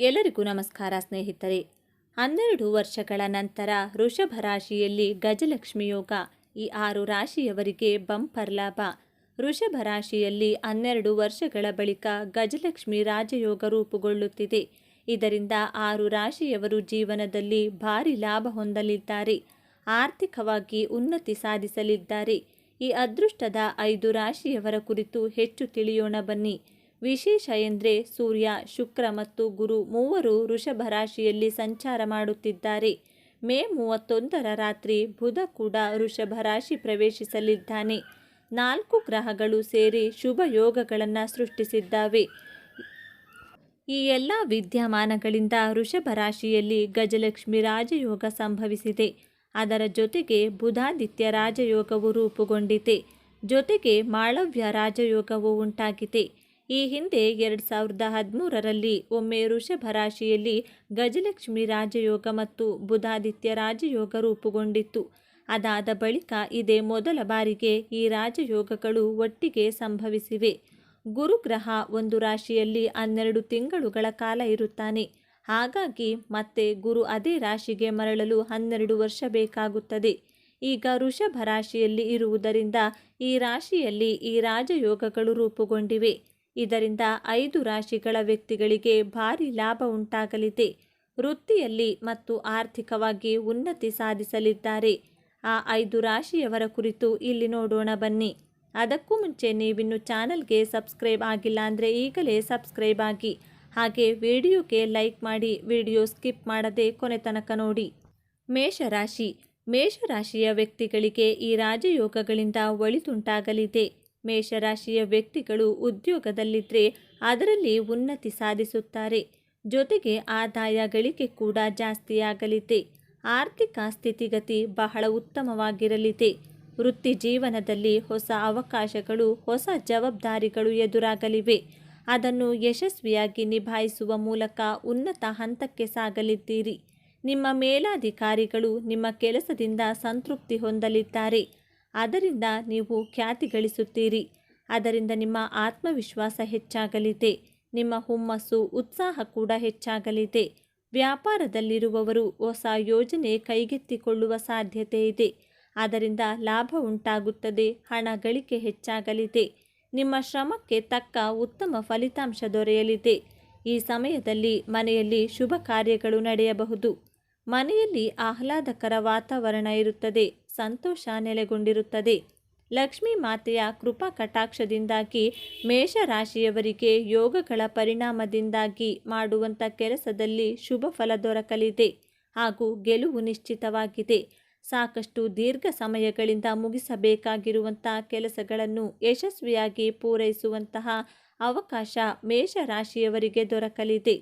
ಎಲ್ಲರಿಗೂ ನಮಸ್ಕಾರ ಸ್ನೇಹಿತರೆ. ಹನ್ನೆರಡು ವರ್ಷಗಳ ನಂತರ ವೃಷಭ ರಾಶಿಯಲ್ಲಿ ಗಜಲಕ್ಷ್ಮಿ ಯೋಗ ಈ ಆರು ರಾಶಿಯವರಿಗೆ ಬಂಪರ್ ಲಾಭ. ವೃಷಭ ರಾಶಿಯಲ್ಲಿ ಹನ್ನೆರಡು ವರ್ಷಗಳ ಬಳಿಕ ಗಜಲಕ್ಷ್ಮಿ ರಾಜಯೋಗ ರೂಪುಗೊಳ್ಳುತ್ತಿದೆ. ಇದರಿಂದ ಆರು ರಾಶಿಯವರು ಜೀವನದಲ್ಲಿ ಭಾರಿ ಲಾಭ ಹೊಂದಲಿದ್ದಾರೆ. ಆರ್ಥಿಕವಾಗಿ ಉನ್ನತಿ ಸಾಧಿಸಲಿದ್ದಾರೆ. ಈ ಅದೃಷ್ಟದ ಐದು ರಾಶಿಯವರ ಕುರಿತು ಹೆಚ್ಚು ತಿಳಿಯೋಣ ಬನ್ನಿ. ವಿಶೇಷ ಎಂದರೆ ಸೂರ್ಯ, ಶುಕ್ರ ಮತ್ತು ಗುರು ಮೂವರು ವೃಷಭ ರಾಶಿಯಲ್ಲಿ ಸಂಚಾರ ಮಾಡುತ್ತಿದ್ದಾರೆ. ಮೇ ಮೂವತ್ತೊಂದರ ರಾತ್ರಿ ಬುಧ ಕೂಡ ವೃಷಭ ರಾಶಿ ಪ್ರವೇಶಿಸಲಿದ್ದಾನೆ. ನಾಲ್ಕು ಗ್ರಹಗಳು ಸೇರಿ ಶುಭ ಯೋಗಗಳನ್ನು ಸೃಷ್ಟಿಸಿದ್ದಾವೆ. ಈ ಎಲ್ಲ ವಿದ್ಯಮಾನಗಳಿಂದ ವೃಷಭ ರಾಶಿಯಲ್ಲಿ ಗಜಲಕ್ಷ್ಮಿ ರಾಜಯೋಗ ಸಂಭವಿಸಿದೆ. ಅದರ ಜೊತೆಗೆ ಬುಧಾದಿತ್ಯ ರಾಜಯೋಗವು ರೂಪುಗೊಂಡಿದೆ. ಜೊತೆಗೆ ಮಾಳವ್ಯ ರಾಜಯೋಗವು ಉಂಟಾಗಿದೆ. ಈ ಹಿಂದೆ ಎರಡು ಸಾವಿರದ ಹದಿಮೂರರಲ್ಲಿ ಒಮ್ಮೆ ಋಷಭ ರಾಶಿಯಲ್ಲಿ ಗಜಲಕ್ಷ್ಮಿ ರಾಜಯೋಗ ಮತ್ತು ಬುಧಾದಿತ್ಯ ರಾಜಯೋಗ ರೂಪುಗೊಂಡಿತ್ತು. ಅದಾದ ಬಳಿಕ ಇದೇ ಮೊದಲ ಬಾರಿಗೆ ಈ ರಾಜಯೋಗಗಳು ಒಟ್ಟಿಗೆ ಸಂಭವಿಸಿವೆ. ಗುರುಗ್ರಹ ಒಂದು ರಾಶಿಯಲ್ಲಿ ಹನ್ನೆರಡು ತಿಂಗಳುಗಳ ಕಾಲ ಇರುತ್ತಾನೆ. ಹಾಗಾಗಿ ಮತ್ತೆ ಗುರು ಅದೇ ರಾಶಿಗೆ ಮರಳಲು ಹನ್ನೆರಡು ವರ್ಷ ಬೇಕಾಗುತ್ತದೆ. ಈಗ ವೃಷಭ ರಾಶಿಯಲ್ಲಿ ಇರುವುದರಿಂದ ಈ ರಾಶಿಯಲ್ಲಿ ಈ ರಾಜಯೋಗಗಳು ರೂಪುಗೊಂಡಿವೆ. ಇದರಿಂದ ಐದು ರಾಶಿಗಳ ವ್ಯಕ್ತಿಗಳಿಗೆ ಭಾರಿ ಲಾಭ ಉಂಟಾಗಲಿದೆ. ವೃತ್ತಿಯಲ್ಲಿ ಮತ್ತು ಆರ್ಥಿಕವಾಗಿ ಉನ್ನತಿ ಸಾಧಿಸಲಿದ್ದಾರೆ. ಆ ಐದು ರಾಶಿಯವರ ಕುರಿತು ಇಲ್ಲಿ ನೋಡೋಣ ಬನ್ನಿ. ಅದಕ್ಕೂ ಮುಂಚೆ ನೀವಿನ್ನು ಚಾನಲ್ಗೆ ಸಬ್ಸ್ಕ್ರೈಬ್ ಆಗಿಲ್ಲ ಅಂದರೆ ಈಗಲೇ ಸಬ್ಸ್ಕ್ರೈಬ್ ಆಗಿ. ಹಾಗೆ ವಿಡಿಯೋಗೆ ಲೈಕ್ ಮಾಡಿ, ವಿಡಿಯೋ ಸ್ಕಿಪ್ ಮಾಡದೆ ಕೊನೆ ತನಕ ನೋಡಿ. ಮೇಷರಾಶಿ. ಮೇಷರಾಶಿಯ ವ್ಯಕ್ತಿಗಳಿಗೆ ಈ ರಾಜಯೋಗಗಳಿಂದ ಒಳಿತುಂಟಾಗಲಿದೆ. ಮೇಷರಾಶಿಯ ವ್ಯಕ್ತಿಗಳು ಉದ್ಯೋಗದಲ್ಲಿದ್ದರೆ ಅದರಲ್ಲಿ ಉನ್ನತಿ ಸಾಧಿಸುತ್ತಾರೆ. ಜೊತೆಗೆ ಆದಾಯ ಗಳಿಕೆ ಕೂಡ ಜಾಸ್ತಿಯಾಗಲಿದೆ ಆರ್ಥಿಕ ಸ್ಥಿತಿಗತಿ ಬಹಳ ಉತ್ತಮವಾಗಿರಲಿದೆ. ವೃತ್ತಿ ಜೀವನದಲ್ಲಿ ಹೊಸ ಅವಕಾಶಗಳು, ಹೊಸ ಜವಾಬ್ದಾರಿಗಳು ಎದುರಾಗಲಿವೆ. ಅದನ್ನು ಯಶಸ್ವಿಯಾಗಿ ನಿಭಾಯಿಸುವ ಮೂಲಕ ಉನ್ನತ ಹಂತಕ್ಕೆ ಸಾಗಲಿದ್ದೀರಿ. ನಿಮ್ಮ ಮೇಲಾಧಿಕಾರಿಗಳು ನಿಮ್ಮ ಕೆಲಸದಿಂದ ಸಂತೃಪ್ತಿ ಹೊಂದಲಿದ್ದಾರೆ. ಅದರಿಂದ ನೀವು ಖ್ಯಾತಿ ಗಳಿಸುತ್ತೀರಿ. ಅದರಿಂದ ನಿಮ್ಮ ಆತ್ಮವಿಶ್ವಾಸ ಹೆಚ್ಚಾಗಲಿದೆ. ನಿಮ್ಮ ಹುಮ್ಮಸ್ಸು, ಉತ್ಸಾಹ ಕೂಡ ಹೆಚ್ಚಾಗಲಿದೆ. ವ್ಯಾಪಾರದಲ್ಲಿರುವವರು ಹೊಸ ಯೋಜನೆ ಕೈಗೆತ್ತಿಕೊಳ್ಳುವ ಸಾಧ್ಯತೆ ಇದೆ. ಅದರಿಂದ ಲಾಭ ಉಂಟಾಗುತ್ತದೆ, ಹಣ ಗಳಿಕೆ ಹೆಚ್ಚಾಗಲಿದೆ. ನಿಮ್ಮ ಶ್ರಮಕ್ಕೆ ತಕ್ಕ ಉತ್ತಮ ಫಲಿತಾಂಶ ದೊರೆಯಲಿದೆ. ಈ ಸಮಯದಲ್ಲಿ ಮನೆಯಲ್ಲಿ ಶುಭ ಕಾರ್ಯಗಳು ನಡೆಯಬಹುದು. ಮನೆಯಲ್ಲಿ ಆಹ್ಲಾದಕರ ವಾತಾವರಣ ಇರುತ್ತದೆ. ಸಂತೋಷ ನೆಲೆಗೊಂಡಿರುತ್ತದೆ. ಲಕ್ಷ್ಮೀ ಮಾತೆಯ ಕೃಪಾ ಕಟಾಕ್ಷದಿಂದಾಗಿ ಮೇಷರಾಶಿಯವರಿಗೆ ಯೋಗಗಳ ಪರಿಣಾಮದಿಂದಾಗಿ ಮಾಡುವಂಥ ಕೆಲಸದಲ್ಲಿ ಶುಭ ಫಲ ದೊರಕಲಿದೆ ಹಾಗೂ ಗೆಲುವು ನಿಶ್ಚಿತವಾಗಿದೆ. ಸಾಕಷ್ಟು ದೀರ್ಘ ಸಮಯಗಳಿಂದ ಮುಗಿಸಬೇಕಾಗಿರುವಂಥ ಕೆಲಸಗಳನ್ನು ಯಶಸ್ವಿಯಾಗಿ ಪೂರೈಸುವಂತಹ ಅವಕಾಶ ಮೇಷರಾಶಿಯವರಿಗೆ ದೊರಕಲಿದೆ.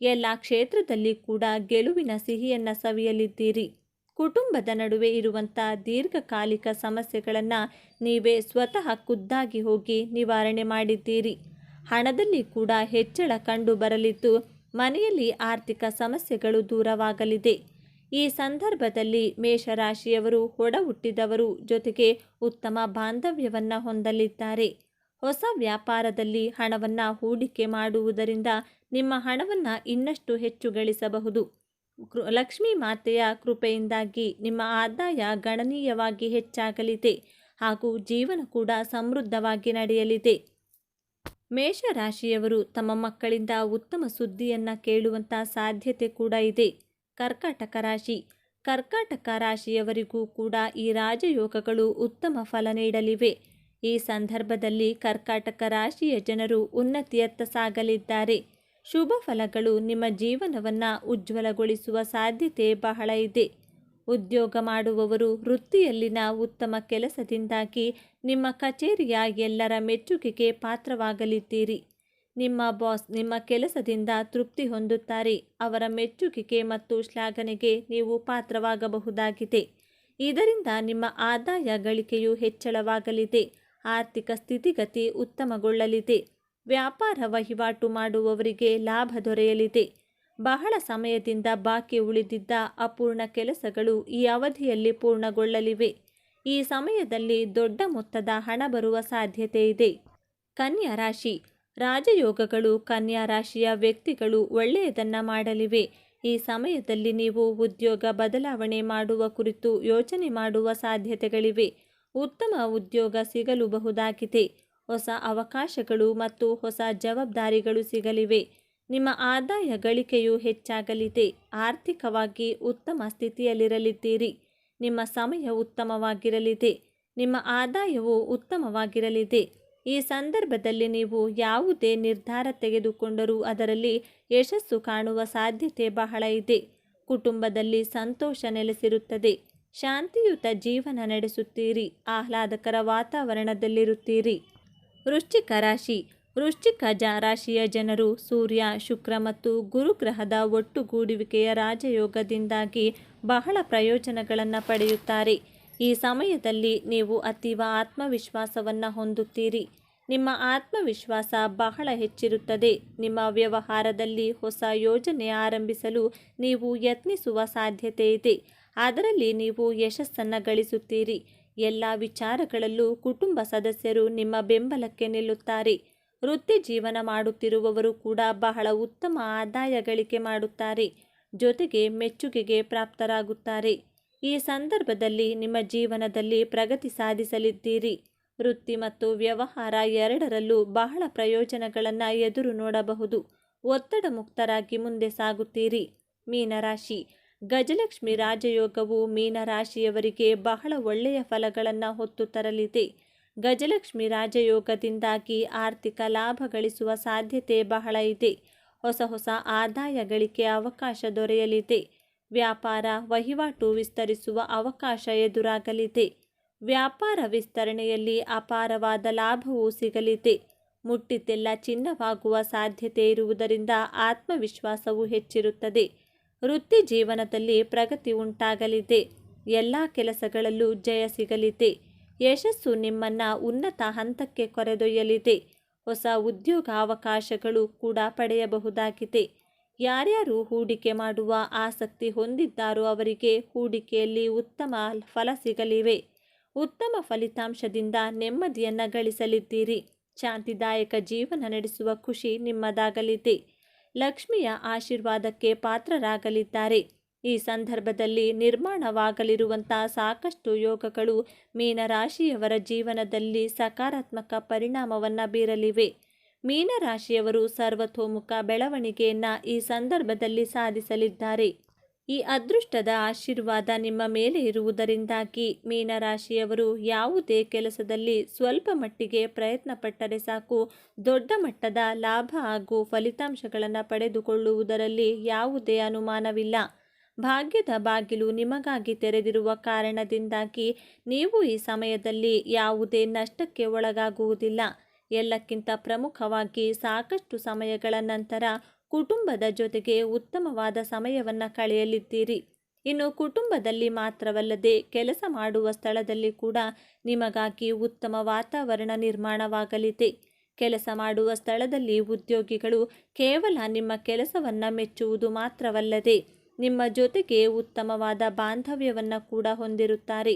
ಎಲ್ಲ ಕ್ಷೇತ್ರದಲ್ಲಿ ಕೂಡ ಗೆಲುವಿನ ಸಿಹಿಯನ್ನು ಸವಿಯಲಿದ್ದೀರಿ. ಕುಟುಂಬದ ನಡುವೆ ಇರುವಂಥ ದೀರ್ಘಕಾಲಿಕ ಸಮಸ್ಯೆಗಳನ್ನು ನೀವೇ ಸ್ವತಃ ಖುದ್ದಾಗಿ ಹೋಗಿ ನಿವಾರಣೆ ಮಾಡಿದ್ದೀರಿ. ಹಣದಲ್ಲಿ ಕೂಡ ಹೆಚ್ಚಳ ಕಂಡು ಬರಲಿದ್ದು ಮನೆಯಲ್ಲಿ ಆರ್ಥಿಕ ಸಮಸ್ಯೆಗಳು ದೂರವಾಗಲಿದೆ. ಈ ಸಂದರ್ಭದಲ್ಲಿ ಮೇಷರಾಶಿಯವರು ಒಡ ಹುಟ್ಟಿದವರು ಜೊತೆಗೆ ಉತ್ತಮ ಬಾಂಧವ್ಯವನ್ನು ಹೊಂದಲಿದ್ದಾರೆ. ಹೊಸ ವ್ಯಾಪಾರದಲ್ಲಿ ಹಣವನ್ನು ಹೂಡಿಕೆ ಮಾಡುವುದರಿಂದ ನಿಮ್ಮ ಹಣವನ್ನು ಇನ್ನಷ್ಟು ಹೆಚ್ಚು ಗಳಿಸಬಹುದು ಲಕ್ಷ್ಮೀ ಮಾತೆಯ ಕೃಪೆಯಿಂದಾಗಿ ನಿಮ್ಮ ಆದಾಯ ಗಣನೀಯವಾಗಿ ಹೆಚ್ಚಾಗಲಿದೆ ಹಾಗೂ ಜೀವನ ಕೂಡ ಸಮೃದ್ಧವಾಗಿ ನಡೆಯಲಿದೆ. ಮೇಷರಾಶಿಯವರು ತಮ್ಮ ಮಕ್ಕಳಿಂದ ಉತ್ತಮ ಸುದ್ದಿಯನ್ನು ಕೇಳುವಂಥ ಸಾಧ್ಯತೆ ಕೂಡ ಇದೆ. ಕರ್ಕಾಟಕ ರಾಶಿ, ಕರ್ಕಾಟಕ ರಾಶಿಯವರಿಗೂ ಕೂಡ ಈ ರಾಜಯೋಗಗಳು ಉತ್ತಮ ಫಲ ನೀಡಲಿವೆ. ಈ ಸಂದರ್ಭದಲ್ಲಿ ಕರ್ಕಾಟಕ ರಾಶಿಯ ಜನರು ಉನ್ನತಿಯತ್ತ ಸಾಗಲಿದ್ದಾರೆ. ಶುಭ ಫಲಗಳು ನಿಮ್ಮ ಜೀವನವನ್ನು ಉಜ್ವಲಗೊಳಿಸುವ ಸಾಧ್ಯತೆ ಬಹಳ ಇದೆ. ಉದ್ಯೋಗ ಮಾಡುವವರು ವೃತ್ತಿಯಲ್ಲಿನ ಉತ್ತಮ ಕೆಲಸದಿಂದಾಗಿ ನಿಮ್ಮ ಕಚೇರಿಯ ಎಲ್ಲರ ಮೆಚ್ಚುಗೆಗೆ ಪಾತ್ರವಾಗಲಿದ್ದೀರಿ. ನಿಮ್ಮ ಬಾಸ್ ನಿಮ್ಮ ಕೆಲಸದಿಂದ ತೃಪ್ತಿ ಹೊಂದುತ್ತಾರೆ. ಅವರ ಮೆಚ್ಚುಗೆಗೆ ಮತ್ತು ಶ್ಲಾಘನೆಗೆ ನೀವು ಪಾತ್ರವಾಗಬಹುದಾಗಿದೆ. ಇದರಿಂದ ನಿಮ್ಮ ಆದಾಯ ಗಳಿಕೆಯು ಹೆಚ್ಚಳವಾಗಲಿದೆ. ಆರ್ಥಿಕ ಸ್ಥಿತಿಗತಿ ಉತ್ತಮಗೊಳ್ಳಲಿದೆ. ವ್ಯಾಪಾರ ವಹಿವಾಟು ಮಾಡುವವರಿಗೆ ಲಾಭ ದೊರೆಯಲಿದೆ. ಬಹಳ ಸಮಯದಿಂದ ಬಾಕಿ ಉಳಿದಿದ್ದ ಅಪೂರ್ಣ ಕೆಲಸಗಳು ಈ ಅವಧಿಯಲ್ಲಿ ಪೂರ್ಣಗೊಳ್ಳಲಿವೆ. ಈ ಸಮಯದಲ್ಲಿ ದೊಡ್ಡ ಮೊತ್ತದ ಹಣ ಬರುವ ಸಾಧ್ಯತೆ ಇದೆ. ಕನ್ಯಾ ರಾಶಿ. ರಾಜಯೋಗಗಳು ಕನ್ಯಾ ರಾಶಿಯ ವ್ಯಕ್ತಿಗಳು ಒಳ್ಳೆಯದನ್ನು ಮಾಡಲಿವೆ. ಈ ಸಮಯದಲ್ಲಿ ನೀವು ಉದ್ಯೋಗ ಬದಲಾವಣೆ ಮಾಡುವ ಕುರಿತು ಯೋಚನೆ ಮಾಡುವ ಸಾಧ್ಯತೆಗಳಿವೆ. ಉತ್ತಮ ಉದ್ಯೋಗ ಸಿಗಲು ಬಹುದಾಗಿದೆ. ಹೊಸ ಅವಕಾಶಗಳು ಮತ್ತು ಹೊಸ ಜವಾಬ್ದಾರಿಗಳು ಸಿಗಲಿವೆ. ನಿಮ್ಮ ಆದಾಯ ಗಳಿಕೆಯು ಹೆಚ್ಚಾಗಲಿದೆ. ಆರ್ಥಿಕವಾಗಿ ಉತ್ತಮ ಸ್ಥಿತಿಯಲ್ಲಿರಲಿದ್ದೀರಿ. ನಿಮ್ಮ ಸಮಯ ಉತ್ತಮವಾಗಿರಲಿದೆ. ನಿಮ್ಮ ಆದಾಯವು ಉತ್ತಮವಾಗಿರಲಿದೆ. ಈ ಸಂದರ್ಭದಲ್ಲಿ ನೀವು ಯಾವುದೇ ನಿರ್ಧಾರ ತೆಗೆದುಕೊಂಡರೂ ಅದರಲ್ಲಿ ಯಶಸ್ಸು ಕಾಣುವ ಸಾಧ್ಯತೆ ಬಹಳ ಇದೆ. ಕುಟುಂಬದಲ್ಲಿ ಸಂತೋಷ ನೆಲೆಸಿರುತ್ತದೆ. ಶಾಂತಿಯುತ ಜೀವನ ನಡೆಸುತ್ತೀರಿ. ಆಹ್ಲಾದಕರ ವಾತಾವರಣದಲ್ಲಿರುತ್ತೀರಿ. ವೃಶ್ಚಿಕ ರಾಶಿ. ವೃಶ್ಚಿಕ ಜ ರಾಶಿಯ ಜನರು ಸೂರ್ಯ, ಶುಕ್ರ ಮತ್ತು ಗುರುಗ್ರಹದ ಒಟ್ಟುಗೂಡುವಿಕೆಯ ರಾಜಯೋಗದಿಂದಾಗಿ ಬಹಳ ಪ್ರಯೋಜನಗಳನ್ನು ಪಡೆಯುತ್ತಾರೆ. ಈ ಸಮಯದಲ್ಲಿ ನೀವು ಅತೀವ ಆತ್ಮವಿಶ್ವಾಸವನ್ನು ಹೊಂದುತ್ತೀರಿ. ನಿಮ್ಮ ಆತ್ಮವಿಶ್ವಾಸ ಬಹಳ ಹೆಚ್ಚಿರುತ್ತದೆ. ನಿಮ್ಮ ವ್ಯವಹಾರದಲ್ಲಿ ಹೊಸ ಯೋಜನೆ ಆರಂಭಿಸಲು ನೀವು ಯತ್ನಿಸುವ ಸಾಧ್ಯತೆ ಇದೆ. ಅದರಲ್ಲಿ ನೀವು ಯಶಸ್ಸನ್ನು ಗಳಿಸುತ್ತೀರಿ. ಎಲ್ಲ ವಿಚಾರಗಳಲ್ಲೂ ಕುಟುಂಬ ಸದಸ್ಯರು ನಿಮ್ಮ ಬೆಂಬಲಕ್ಕೆ ನಿಲ್ಲುತ್ತಾರೆ. ವೃತ್ತಿ ಜೀವನ ಮಾಡುತ್ತಿರುವವರು ಕೂಡ ಬಹಳ ಉತ್ತಮ ಆದಾಯ ಗಳಿಕೆ ಮಾಡುತ್ತಾರೆ. ಜೊತೆಗೆ ಮೆಚ್ಚುಗೆಗೆ ಪ್ರಾಪ್ತರಾಗುತ್ತಾರೆ. ಈ ಸಂದರ್ಭದಲ್ಲಿ ನಿಮ್ಮ ಜೀವನದಲ್ಲಿ ಪ್ರಗತಿ ಸಾಧಿಸಲಿದ್ದೀರಿ. ವೃತ್ತಿ ಮತ್ತು ವ್ಯವಹಾರ ಎರಡರಲ್ಲೂ ಬಹಳ ಪ್ರಯೋಜನಗಳನ್ನು ಎದುರು ನೋಡಬಹುದು. ಒತ್ತಡ ಮುಕ್ತರಾಗಿ ಮುಂದೆ ಸಾಗುತ್ತೀರಿ. ಮೀನರಾಶಿ. ಗಜಲಕ್ಷ್ಮಿ ರಾಜಯೋಗವು ಮೀನರಾಶಿಯವರಿಗೆ ಬಹಳ ಒಳ್ಳೆಯ ಫಲಗಳನ್ನು ಹೊತ್ತು ತರಲಿದೆ. ಗಜಲಕ್ಷ್ಮಿ ರಾಜಯೋಗದಿಂದಾಗಿ ಆರ್ಥಿಕ ಲಾಭ ಗಳಿಸುವ ಸಾಧ್ಯತೆ ಬಹಳ ಇದೆ. ಹೊಸ ಹೊಸ ಆದಾಯ ಗಳಿಕೆ ಅವಕಾಶ ದೊರೆಯಲಿದೆ. ವ್ಯಾಪಾರ ವಹಿವಾಟು ವಿಸ್ತರಿಸುವ ಅವಕಾಶ ಎದುರಾಗಲಿದೆ. ವ್ಯಾಪಾರ ವಿಸ್ತರಣೆಯಲ್ಲಿ ಅಪಾರವಾದ ಲಾಭವೂ ಸಿಗಲಿದೆ. ಮುಟ್ಟಿದ್ದೆಲ್ಲ ಚಿನ್ನವಾಗುವ ಸಾಧ್ಯತೆ ಇರುವುದರಿಂದ ಆತ್ಮವಿಶ್ವಾಸವು ಹೆಚ್ಚಿರುತ್ತದೆ. ವೃತ್ತಿ ಜೀವನದಲ್ಲಿ ಪ್ರಗತಿ ಉಂಟಾಗಲಿದೆ. ಎಲ್ಲ ಕೆಲಸಗಳಲ್ಲೂ ಜಯ ಸಿಗಲಿದೆ. ಯಶಸ್ಸು ನಿಮ್ಮನ್ನು ಉನ್ನತ ಹಂತಕ್ಕೆ ಕರೆದೊಯ್ಯಲಿದೆ. ಹೊಸ ಉದ್ಯೋಗ ಅವಕಾಶಗಳು ಕೂಡ ಪಡೆಯಬಹುದಾಗಿದೆ. ಯಾರ್ಯಾರು ಹೂಡಿಕೆ ಮಾಡುವ ಆಸಕ್ತಿ ಹೊಂದಿದ್ದಾರೋ ಅವರಿಗೆ ಹೂಡಿಕೆಯಲ್ಲಿ ಉತ್ತಮ ಫಲ ಸಿಗಲಿವೆ. ಉತ್ತಮ ಫಲಿತಾಂಶದಿಂದ ನೆಮ್ಮದಿಯನ್ನು ಗಳಿಸಲಿದ್ದೀರಿ. ಶಾಂತಿದಾಯಕ ಜೀವನ ನಡೆಸುವ ಖುಷಿ ನಿಮ್ಮದಾಗಲಿದೆ. ಲಕ್ಷ್ಮಿಯ ಆಶೀರ್ವಾದಕ್ಕೆ ಪಾತ್ರರಾಗಲಿದ್ದಾರೆ. ಈ ಸಂದರ್ಭದಲ್ಲಿ ನಿರ್ಮಾಣವಾಗಲಿರುವಂಥ ಸಾಕಷ್ಟು ಯೋಗಗಳು ಮೀನರಾಶಿಯವರ ಜೀವನದಲ್ಲಿ ಸಕಾರಾತ್ಮಕ ಪರಿಣಾಮವನ್ನು ಬೀರಲಿವೆ. ಮೀನರಾಶಿಯವರು ಸರ್ವತೋಮುಖ ಬೆಳವಣಿಗೆಯನ್ನು ಈ ಸಂದರ್ಭದಲ್ಲಿ ಸಾಧಿಸಲಿದ್ದಾರೆ. ಈ ಅದೃಷ್ಟದ ಆಶೀರ್ವಾದ ನಿಮ್ಮ ಮೇಲೆ ಇರುವುದರಿಂದಾಗಿ ಮೀನರಾಶಿಯವರು ಯಾವುದೇ ಕೆಲಸದಲ್ಲಿ ಸ್ವಲ್ಪ ಮಟ್ಟಿಗೆ ಪ್ರಯತ್ನ ಪಟ್ಟರೆ ಸಾಕು. ದೊಡ್ಡ ಮಟ್ಟದ ಲಾಭ ಹಾಗೂ ಫಲಿತಾಂಶಗಳನ್ನು ಪಡೆದುಕೊಳ್ಳುವುದರಲ್ಲಿ ಯಾವುದೇ ಅನುಮಾನವಿಲ್ಲ. ಭಾಗ್ಯದ ಬಾಗಿಲು ನಿಮಗಾಗಿ ತೆರೆದಿರುವ ಕಾರಣದಿಂದಾಗಿ ನೀವು ಈ ಸಮಯದಲ್ಲಿ ಯಾವುದೇ ನಷ್ಟಕ್ಕೆ ಒಳಗಾಗುವುದಿಲ್ಲ. ಎಲ್ಲಕ್ಕಿಂತ ಪ್ರಮುಖವಾಗಿ ಸಾಕಷ್ಟು ಸಮಯಗಳ ನಂತರ ಕುಟುಂಬದ ಜೊತೆಗೆ ಉತ್ತಮವಾದ ಸಮಯವನ್ನು ಕಳೆಯಲಿದ್ದೀರಿ. ಇನ್ನು ಕುಟುಂಬದಲ್ಲಿ ಮಾತ್ರವಲ್ಲದೆ ಕೆಲಸ ಮಾಡುವ ಸ್ಥಳದಲ್ಲಿ ಕೂಡ ನಿಮಗಾಗಿ ಉತ್ತಮ ವಾತಾವರಣ ನಿರ್ಮಾಣವಾಗಲಿದೆ. ಕೆಲಸ ಮಾಡುವ ಸ್ಥಳದಲ್ಲಿ ಉದ್ಯೋಗಿಗಳು ಕೇವಲ ನಿಮ್ಮ ಕೆಲಸವನ್ನು ಮೆಚ್ಚುವುದು ಮಾತ್ರವಲ್ಲದೆ ನಿಮ್ಮ ಜೊತೆಗೆ ಉತ್ತಮವಾದ ಬಾಂಧವ್ಯವನ್ನು ಕೂಡ ಹೊಂದಿರುತ್ತಾರೆ.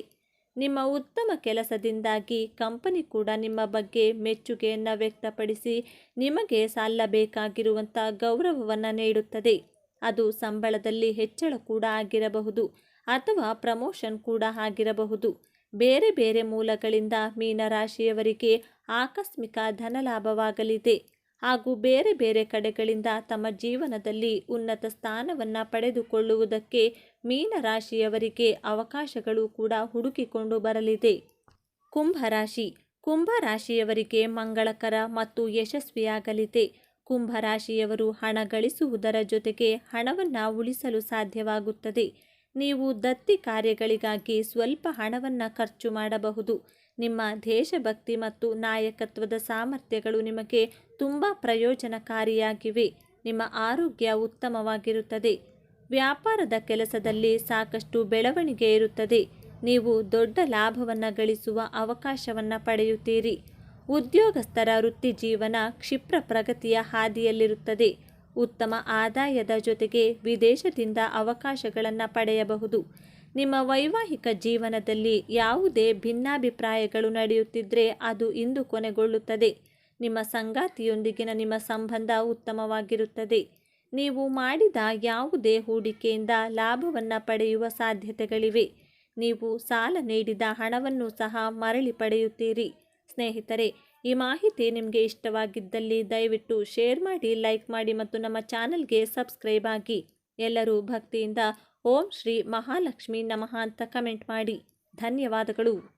ನಿಮ್ಮ ಉತ್ತಮ ಕೆಲಸದಿಂದಾಗಿ ಕಂಪನಿ ಕೂಡ ನಿಮ್ಮ ಬಗ್ಗೆ ಮೆಚ್ಚುಗೆಯನ್ನು ವ್ಯಕ್ತಪಡಿಸಿ ನಿಮಗೆ ಸಲ್ಲಬೇಕಾಗಿರುವಂಥ ಗೌರವವನ್ನು ನೀಡುತ್ತದೆ. ಅದು ಸಂಬಳದಲ್ಲಿ ಹೆಚ್ಚಳ ಕೂಡ ಆಗಿರಬಹುದು ಅಥವಾ ಪ್ರಮೋಷನ್ ಕೂಡ ಆಗಿರಬಹುದು. ಬೇರೆ ಬೇರೆ ಮೂಲಗಳಿಂದ ಮೀನರಾಶಿಯವರಿಗೆ ಆಕಸ್ಮಿಕ ಧನಲಾಭವಾಗಲಿದೆ. ಹಾಗೂ ಬೇರೆ ಬೇರೆ ಕಡೆಗಳಿಂದ ತಮ್ಮ ಜೀವನದಲ್ಲಿ ಉನ್ನತ ಸ್ಥಾನವನ್ನು ಪಡೆದುಕೊಳ್ಳುವುದಕ್ಕೆ ಮೀನರಾಶಿಯವರಿಗೆ ಅವಕಾಶಗಳು ಕೂಡ ಹುಡುಕಿಕೊಂಡು ಬರಲಿದೆ. ಕುಂಭರಾಶಿ ಕುಂಭರಾಶಿಯವರಿಗೆ ಮಂಗಳಕರ ಮತ್ತು ಯಶಸ್ವಿಯಾಗಲಿದೆ. ಕುಂಭರಾಶಿಯವರು ಹಣ ಗಳಿಸುವುದರ ಜೊತೆಗೆ ಹಣವನ್ನು ಉಳಿಸಲು ಸಾಧ್ಯವಾಗುತ್ತದೆ. ನೀವು ದತ್ತಿ ಕಾರ್ಯಗಳಿಗಾಗಿ ಸ್ವಲ್ಪ ಹಣವನ್ನು ಖರ್ಚು ಮಾಡಬಹುದು. ನಿಮ್ಮ ದೇಶಭಕ್ತಿ ಮತ್ತು ನಾಯಕತ್ವದ ಸಾಮರ್ಥ್ಯಗಳು ನಿಮಗೆ ತುಂಬ ಪ್ರಯೋಜನಕಾರಿಯಾಗಿವೆ. ನಿಮ್ಮ ಆರೋಗ್ಯ ಉತ್ತಮವಾಗಿರುತ್ತದೆ. ವ್ಯಾಪಾರದ ಕೆಲಸದಲ್ಲಿ ಸಾಕಷ್ಟು ಬೆಳವಣಿಗೆ ಇರುತ್ತದೆ. ನೀವು ದೊಡ್ಡ ಲಾಭವನ್ನು ಗಳಿಸುವ ಅವಕಾಶವನ್ನು ಪಡೆಯುತ್ತೀರಿ. ಉದ್ಯೋಗಸ್ಥರ ವೃತ್ತಿ ಜೀವನ ಕ್ಷಿಪ್ರ ಪ್ರಗತಿಯ ಹಾದಿಯಲ್ಲಿರುತ್ತದೆ. ಉತ್ತಮ ಆದಾಯದ ಜೊತೆಗೆ ವಿದೇಶದಿಂದ ಅವಕಾಶಗಳನ್ನು ಪಡೆಯಬಹುದು. ನಿಮ್ಮ ವೈವಾಹಿಕ ಜೀವನದಲ್ಲಿ ಯಾವುದೇ ಭಿನ್ನಾಭಿಪ್ರಾಯಗಳು ನಡೆಯುತ್ತಿದ್ದರೆ ಅದು ಇಂದು ಕೊನೆಗೊಳ್ಳುತ್ತದೆ. ನಿಮ್ಮ ಸಂಗಾತಿಯೊಂದಿಗಿನ ನಿಮ್ಮ ಸಂಬಂಧ ಉತ್ತಮವಾಗಿರುತ್ತದೆ. ನೀವು ಮಾಡಿದ ಯಾವುದೇ ಹೂಡಿಕೆಯಿಂದ ಲಾಭವನ್ನು ಪಡೆಯುವ ಸಾಧ್ಯತೆಗಳಿವೆ. ನೀವು ಸಾಲ ನೀಡಿದ ಹಣವನ್ನು ಸಹ ಮರಳಿ ಪಡೆಯುತ್ತೀರಿ. ಸ್ನೇಹಿತರೆ, ಈ ಮಾಹಿತಿ ನಿಮಗೆ ಇಷ್ಟವಾಗಿದ್ದಲ್ಲಿ ದಯವಿಟ್ಟು ಶೇರ್ ಮಾಡಿ, ಲೈಕ್ ಮಾಡಿ ಮತ್ತು ನಮ್ಮ ಚಾನಲ್ಗೆ ಸಬ್ಸ್ಕ್ರೈಬ್ ಆಗಿ. ಎಲ್ಲರೂ ಭಕ್ತಿಯಿಂದ ಓಂ ಶ್ರೀ ಮಹಾಲಕ್ಷ್ಮಿ ನಮಃ ಅಂತ ಕಮೆಂಟ್ ಮಾಡಿ. ಧನ್ಯವಾದಗಳು.